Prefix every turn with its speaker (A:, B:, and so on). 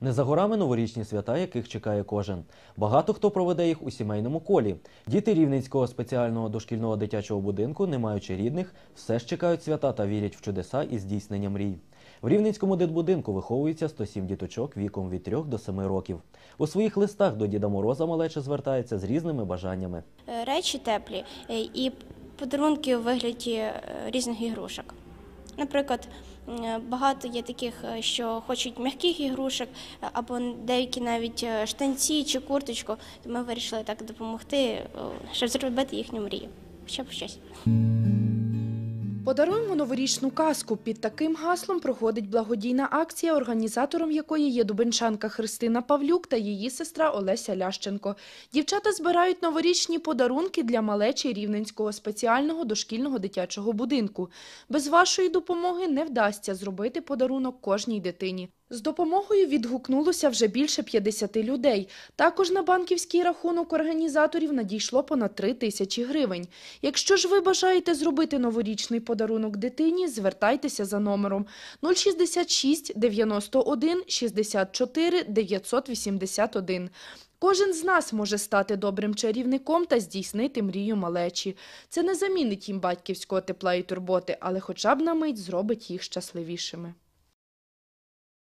A: Не за горами новорічні свята, яких чекає кожен. Багато хто проведе їх у сімейному колі. Діти Рівненського спеціального дошкільного дитячого будинку, не маючи рідних, все ж чекають свята та вірять в чудеса і здійснення мрій. В Рівненському дитбудинку виховується 107 діточок віком від 3 до 7 років. У своїх листах до Діда Мороза малече звертається з різними бажаннями.
B: Е, речі теплі е, і подарунки у вигляді е, різних ігрушок. Наприклад, багато є таких, е, що хочуть м'яких ігрушок, е, або деякі навіть е, штанці чи курточку. То ми вирішили так допомогти, щоб зробити їхню мрію. Хоча б щось.
C: Подаруємо новорічну казку. Під таким гаслом проходить благодійна акція, організатором якої є дубенчанка Христина Павлюк та її сестра Олеся Лященко. Дівчата збирають новорічні подарунки для малечі Рівненського спеціального дошкільного дитячого будинку. Без вашої допомоги не вдасться зробити подарунок кожній дитині. З допомогою відгукнулося вже більше 50 людей. Також на банківський рахунок організаторів надійшло понад 3 тисячі гривень. Якщо ж ви бажаєте зробити новорічний подарунок дитині, звертайтеся за номером 066 91 64 981. Кожен з нас може стати добрим чарівником та здійснити мрію малечі. Це не замінить їм батьківського тепла і турботи, але хоча б на мить зробить їх щасливішими.